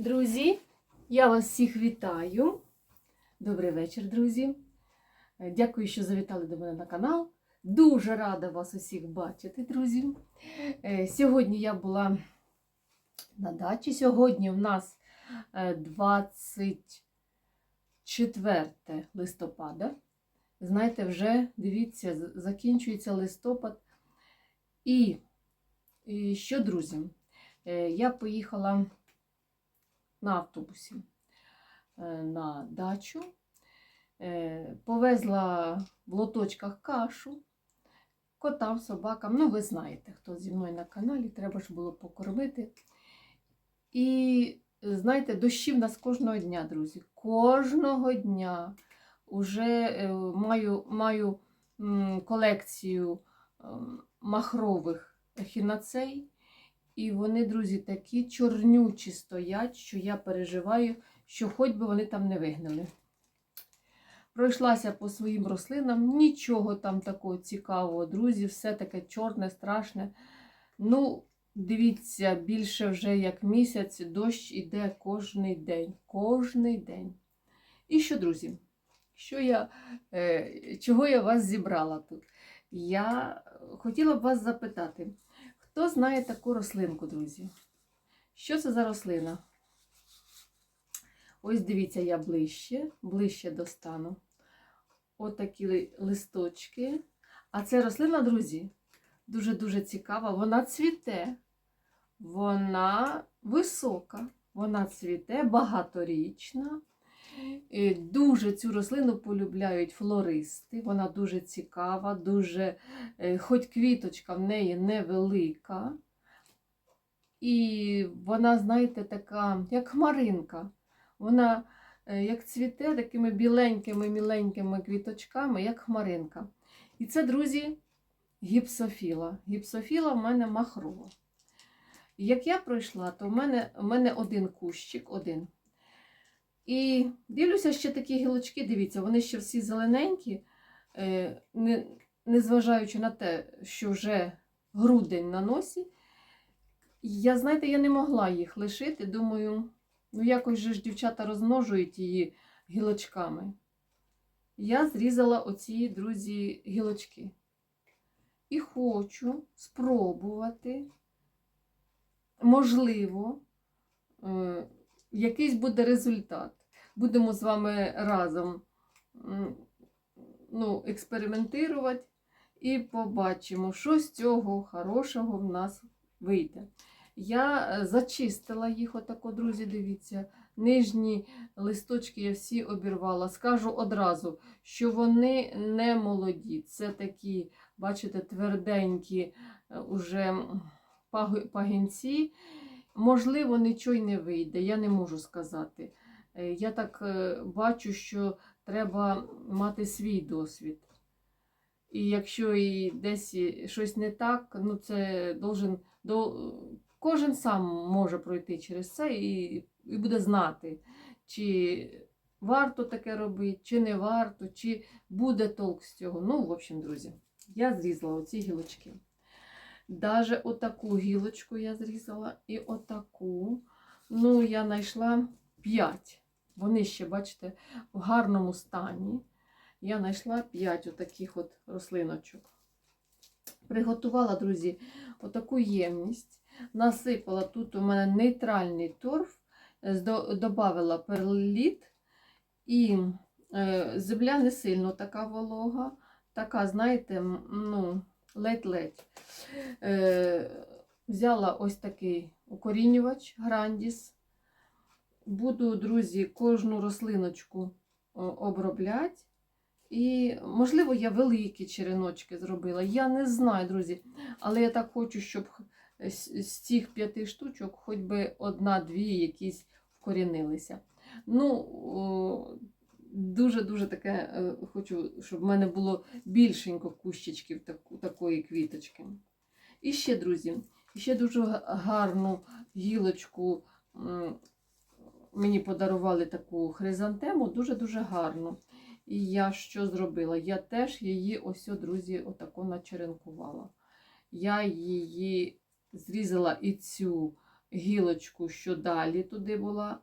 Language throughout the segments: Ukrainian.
Друзі, я вас всіх вітаю. Добрий вечір, друзі. Е, Дякую, що завітали до мене на канал. Дуже рада вас усіх бачити, друзі. Е, Сьогодні я була на дачі. Сьогодні в нас е, 24 листопада. Знаєте, вже дивіться, закінчується листопад. І, і що, друзі, е, я поїхала на автобусі е, на дачу, е, повезла в лоточках кашу, котам, собакам. Ну, ви знаєте, хто зі мною на каналі, треба ж було покормити. І знаєте, дощі в нас кожного дня, друзі. Кожного дня вже е, маю, маю колекцію ем, махрових ехінацей. І вони, друзі, такі чорнючі стоять, що я переживаю, що хоч би вони там не вигнили. Пройшлася по своїм рослинам, нічого там такого цікавого, друзі, все таке чорне, страшне. Ну, дивіться, більше вже як місяць дощ іде кожний день. Кожний день. І що, друзі? Що я, е, чого я вас зібрала тут? Я хотіла б вас запитати. Хто знає таку рослинку, друзі? Що це за рослина? Ось дивіться, я ближче, ближче достану. Отакі ли- листочки. А це рослина, друзі, дуже-дуже цікава. Вона цвіте, вона висока, вона цвіте, багаторічна. Дуже цю рослину полюбляють флористи. Вона дуже цікава, дуже, е, хоч квіточка в неї невелика. І вона, знаєте, така, як хмаринка. Вона е, як цвіте такими біленькими, міленькими квіточками, як хмаринка. І це, друзі, гіпсофіла. Гіпсофіла в мене махрова. Як я пройшла, то в мене, в мене один кущик, один. І дивлюся, ще такі гілочки, дивіться, вони ще всі зелененькі, е, не, незважаючи на те, що вже грудень на носі. Я, знаєте, я не могла їх лишити. Думаю, ну якось же ж дівчата розмножують її гілочками. Я зрізала оці, друзі, гілочки. І хочу спробувати, можливо, е, якийсь буде результат. Будемо з вами разом ну, експериментувати і побачимо, що з цього хорошого в нас вийде. Я е, зачистила їх, отако, друзі, дивіться. Нижні листочки я всі обірвала. Скажу одразу, що вони не молоді. Це такі, бачите, тверденькі е, уже пагінці. Можливо, нічого й не вийде, я не можу сказати. Е, Я так е, бачу, що треба мати свій досвід. І якщо і десь щось не так, ну це должен, до, кожен сам може пройти через це і, і буде знати, чи варто таке робити, чи не варто, чи буде толк з цього. Ну, в общем, друзі, я зрізала оці гілочки. Даже отаку гілочку я зрізала і отаку. Ну, я знайшла 5. Вони ще, бачите, в гарному стані. Я знайшла 5 отаких от рослиночок. Приготувала, друзі, отаку ємність. Насипала тут у мене нейтральний торф, додавала перліт і е, земля не сильно така волога, така, знаєте, ну, ледь-ледь. Е, взяла ось такий укорінювач Грандіс. Буду, друзі, кожну рослиночку обробляти. І, можливо, я великі череночки зробила. Я не знаю, друзі. Але я так хочу, щоб з, цих п'яти штучок хоч би одна-дві якісь вкорінилися. Ну, дуже-дуже таке е, хочу, щоб в мене було більшенько кущичків такої квіточки. І ще, друзі, ще дуже гарну гілочку мені подарували таку хризантему, дуже-дуже гарну. І я що зробила? Я теж її ось, друзі, отако начеренкувала. Я її зрізала і цю гілочку, що далі туди була.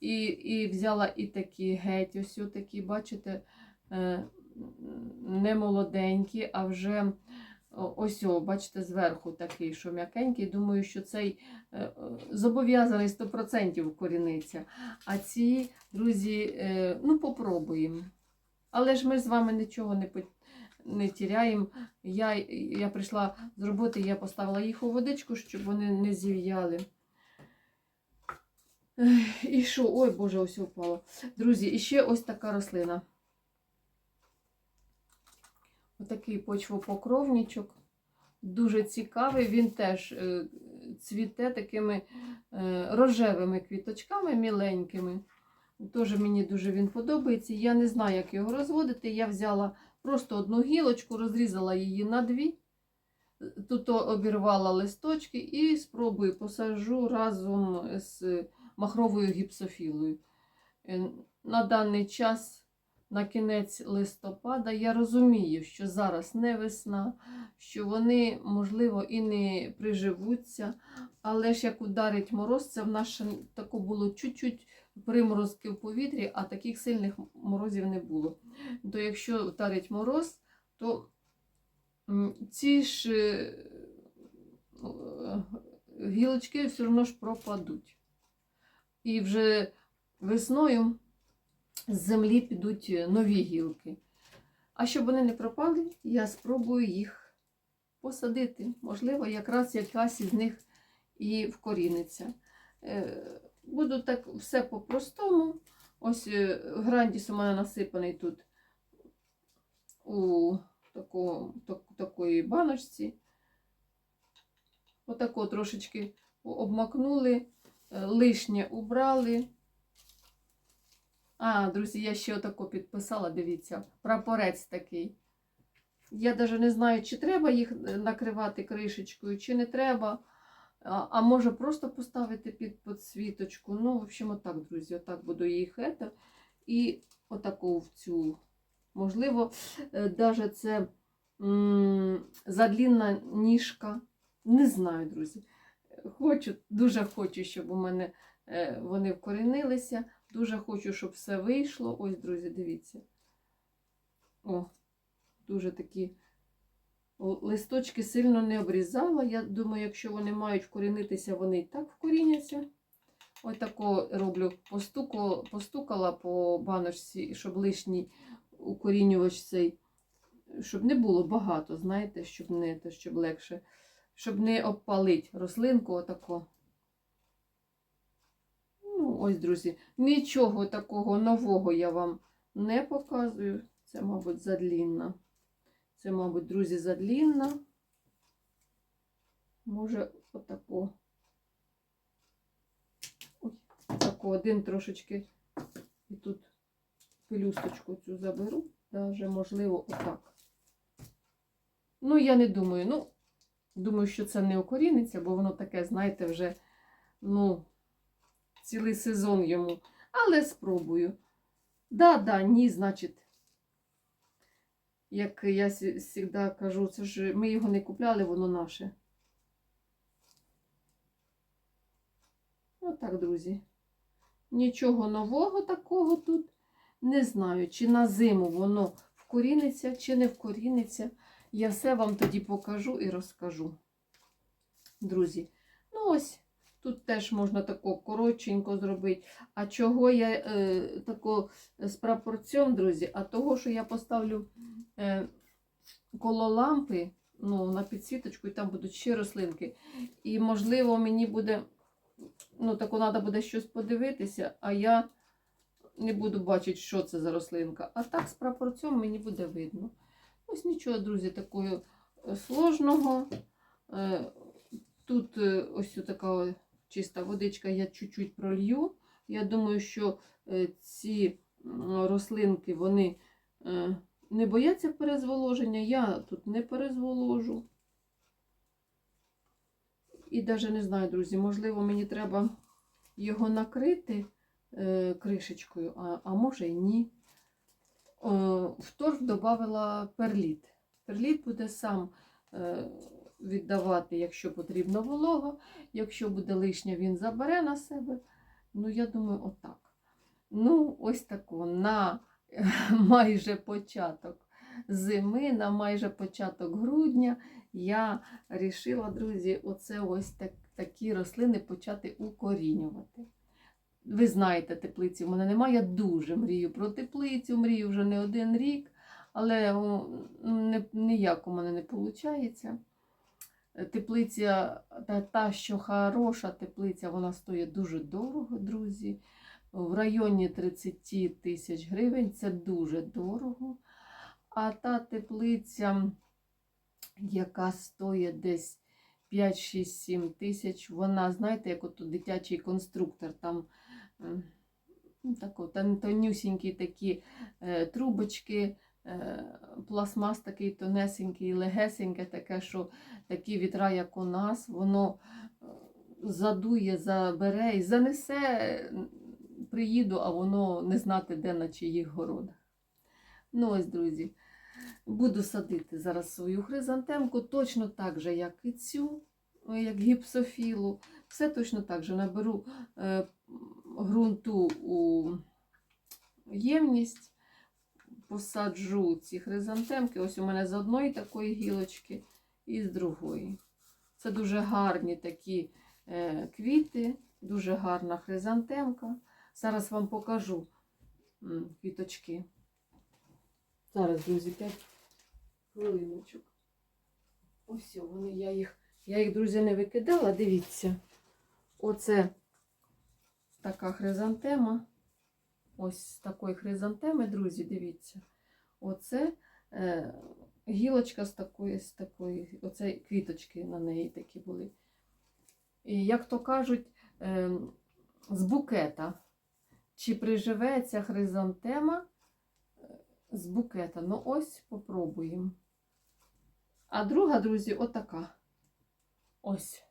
І, і взяла і такі геть, ось такі, бачите, е, не молоденькі, а вже ось, о, бачите, зверху такий, що м'якенький. Думаю, що цей е, е, зобов'язаний 100% вкоріниться. А ці, друзі, е, ну попробуємо. Але ж ми з вами нічого не, не тіряємо. Я, я прийшла з роботи, я поставила їх у водичку, щоб вони не зів'яли. І що? Ой, Боже, ось впало. Друзі, і ще ось така рослина. Отакий почвопокровничок. Дуже цікавий. Він теж е, цвіте такими е, рожевими квіточками міленькими. Теж мені дуже він подобається. Я не знаю, як його розводити. Я взяла просто одну гілочку, розрізала її на дві. Тут обірвала листочки і спробую посаджу разом з махровою гіпсофілою. Е, На даний час, на кінець листопада, я розумію, що зараз не весна, що вони, можливо, і не приживуться. Але ж як ударить мороз, це в нас ще тако було чуть-чуть приморозки в повітрі, а таких сильних морозів не було. То якщо вдарить мороз, то ці ж е, е, гілочки все одно ж пропадуть. І вже весною з землі підуть нові гілки. А щоб вони не пропали, я спробую їх посадити. Можливо, якраз якась із них і вкоріниться. Е, Буду так все по-простому. Ось е, грандіс у мене насипаний тут у таку, так, такої баночці. Отако трошечки обмакнули, е, лишнє убрали. А, друзі, я ще отако підписала, дивіться, прапорець такий. Я навіть не знаю, чи треба їх е, накривати кришечкою, чи не треба. А, а може просто поставити під підсвіточку. Ну, в общем, отак, друзі, отак буду їх ета. І отаку в цю. Можливо, навіть це задлінна ніжка. Не знаю, друзі. Хочу, дуже хочу, щоб у мене е, вони вкорінилися. Дуже хочу, щоб все вийшло. Ось, друзі, дивіться. О, дуже такі листочки сильно не обрізала. Я думаю, якщо вони мають вкорінитися, вони і так вкоріняться. Ось тако роблю, постуку, постукала по баночці, щоб лишній укорінювач цей, щоб не було багато, знаєте, щоб не щоб легше, щоб не обпалити рослинку отако. Ось, друзі, нічого такого нового я вам не показую. Це, мабуть, задлінна. Це, мабуть, друзі, задлінна. Може, отако. Ой, тако один трошечки. І тут пелюсточку цю заберу. Даже, можливо, отак. Ну, я не думаю. Ну, думаю, що це не окоріниться, бо воно таке, знаєте, вже, ну, цілий сезон йому. Але спробую. Да, да, ні, значить. Як я завжди кажу, це ж ми його не купляли, воно наше. Отак, друзі. Нічого нового такого тут. Не знаю, чи на зиму воно вкоріниться, чи не вкоріниться. Я все вам тоді покажу і розкажу. Друзі, ну ось, тут теж можна тако коротченько зробити. А чого я е, тако з прапорцем, друзі? А того, що я поставлю е, коло лампи ну, на підсвіточку, і там будуть ще рослинки. І, можливо, мені буде, ну, тако треба буде щось подивитися, а я не буду бачити, що це за рослинка. А так, з прапорцем мені буде видно. Ось нічого, друзі, такого е, сложного. Е, Тут е, ось така чиста водичка, я чуть-чуть пролью. Я думаю, що е, ці рослинки вони е, не бояться перезволоження. Я тут не перезволожу. І навіть не знаю, друзі, можливо, мені треба його накрити е, кришечкою, а, а може і ні. В торф додавала перліт. Перліт буде сам віддавати, якщо потрібно волого. Якщо буде лишнє, він забере на себе. Ну, я думаю, отак. Ну, ось тако на майже початок зими, на майже початок грудня я рішила, друзі, оце ось так, такі рослини почати укорінювати. Ви знаєте, теплиці в мене немає. Я дуже мрію про теплицю, мрію вже не один рік, але не, ніяк у мене не виходить. Теплиця, та, та, що хороша теплиця, вона стоїть дуже дорого, друзі. В районі 30 тисяч гривень це дуже дорого. А та теплиця, яка стоїть десь 5, 6, 7 тисяч, вона, знаєте, як от дитячий конструктор, там м, ну, тако, тон- тонюсінькі такі е, трубочки, пластмас такий тонесенький, легесеньке, таке, що такі вітра, як у нас, воно е, задує, забере і занесе, приїду, а воно не знати, де на чиїх городах. Ну ось, друзі, буду садити зараз свою хризантемку точно так же, як і цю, е, як гіпсофілу. Все точно так же наберу е, ґрунту у ємність, посаджу ці хризантемки. Ось у мене з одної такої гілочки і з другої. Це дуже гарні такі е, квіти, дуже гарна хризантемка. Зараз вам покажу квіточки. Зараз, друзі, 5 хвилиночок. Ось вони, я їх, я їх, друзі, не викидала, дивіться. Оце така хризантема. Ось такої хризантеми, друзі, дивіться. Оце е, гілочка з такої, з такої, оце квіточки на неї такі були. І як то кажуть, е, з букета. Чи приживеться хризантема е, з букета? Ну, ось попробуємо. А друга, друзі, отака. Ось.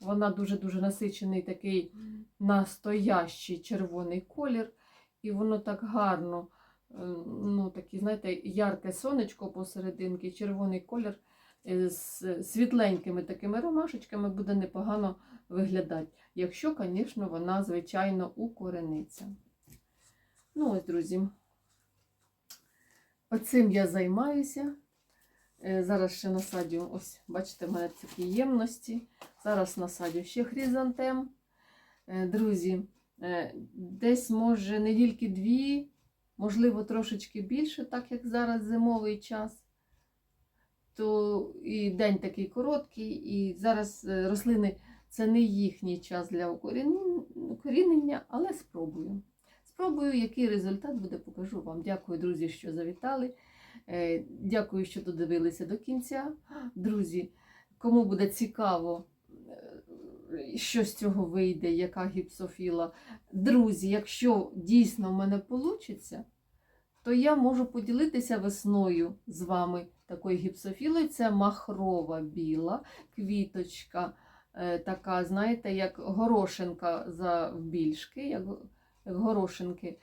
Вона дуже-дуже насичений такий настоящий червоний колір. І воно так гарно, е, ну, такий, знаєте, ярке сонечко посерединки, червоний колір е, з світленькими такими ромашечками буде непогано виглядати. Якщо, звісно, вона, звичайно, укорениться. Ну, ось, друзі. Оцим я займаюся. Е, Зараз ще насадю, ось, бачите, в мене такі ємності. Зараз насадю ще хризантем. Е, Друзі, е, десь, може, недільки дві, можливо, трошечки більше, так як зараз зимовий час. То і день такий короткий, і зараз рослини це не їхній час для укорінення, але спробую. Спробую, який результат буде, покажу вам. Дякую, друзі, що завітали. Е, Дякую, що додивилися до кінця. Друзі, кому буде цікаво, е, що з цього вийде, яка гіпсофіла. Друзі, якщо дійсно в мене вийде, то я можу поділитися весною з вами такою гіпсофілою. Це махрова біла квіточка, е, така, знаєте, як горошинка завбільшки, як, як горошинки.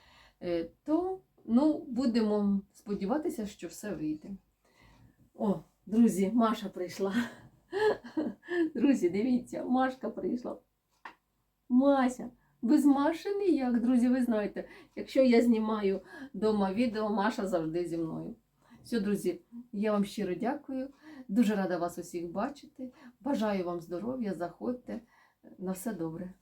То ну, будемо сподіватися, що все вийде. О, друзі, Маша прийшла. Друзі, дивіться, Машка прийшла. Мася, без Маші ніяк, друзі, ви знаєте, якщо я знімаю вдома відео, Маша завжди зі мною. Все, друзі, я вам щиро дякую. Дуже рада вас усіх бачити. Бажаю вам здоров'я, заходьте. На все добре.